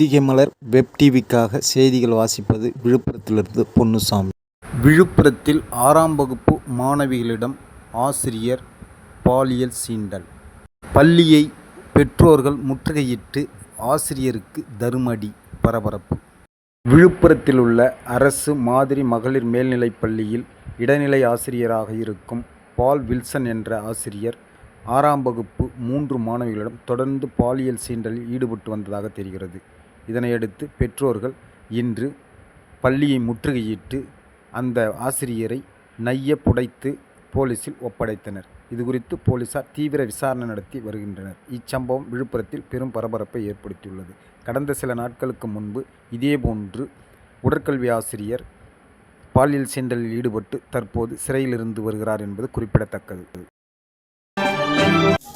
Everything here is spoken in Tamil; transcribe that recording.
அதிகமலர் மலர் வெப் டிவிக்காக செய்திகள் வாசிப்பது விழுப்புரத்திலிருந்து பொன்னுசாமி. விழுப்புரத்தில் ஆறாம் வகுப்பு மாணவிகளிடம் ஆசிரியர் பாலியல் சீண்டல். பள்ளியை பெற்றோர்கள் முற்றுகையிட்டு ஆசிரியருக்கு தருமடி பரபரப்பு. விழுப்புரத்தில் உள்ள அரசு மாதிரி மகளிர் மேல்நிலைப் பள்ளியில் இடைநிலை ஆசிரியராக இருக்கும் பால் வில்சன் என்ற ஆசிரியர் ஆறாம் வகுப்பு மூன்று மாணவிகளிடம் தொடர்ந்து பாலியல் சீண்டலில் ஈடுபட்டு வந்ததாக தெரிகிறது. இதனையடுத்து பெற்றோர்கள் இன்று பள்ளியை முற்றுகையிட்டு அந்த ஆசிரியரை நைய புடைத்து போலீசில் ஒப்படைத்தனர். இதுகுறித்து போலீசார் தீவிர விசாரணை நடத்தி வருகின்றனர். இச்சம்பவம் விழுப்புரத்தில் பெரும் பரபரப்பை ஏற்படுத்தியுள்ளது. கடந்த சில நாட்களுக்கு முன்பு இதேபோன்று உடற்கல்வி ஆசிரியர் பாலியல் சீண்டலில் ஈடுபட்டு தற்போது சிறையிலிருந்து வருகிறார் என்பது குறிப்பிடத்தக்கது.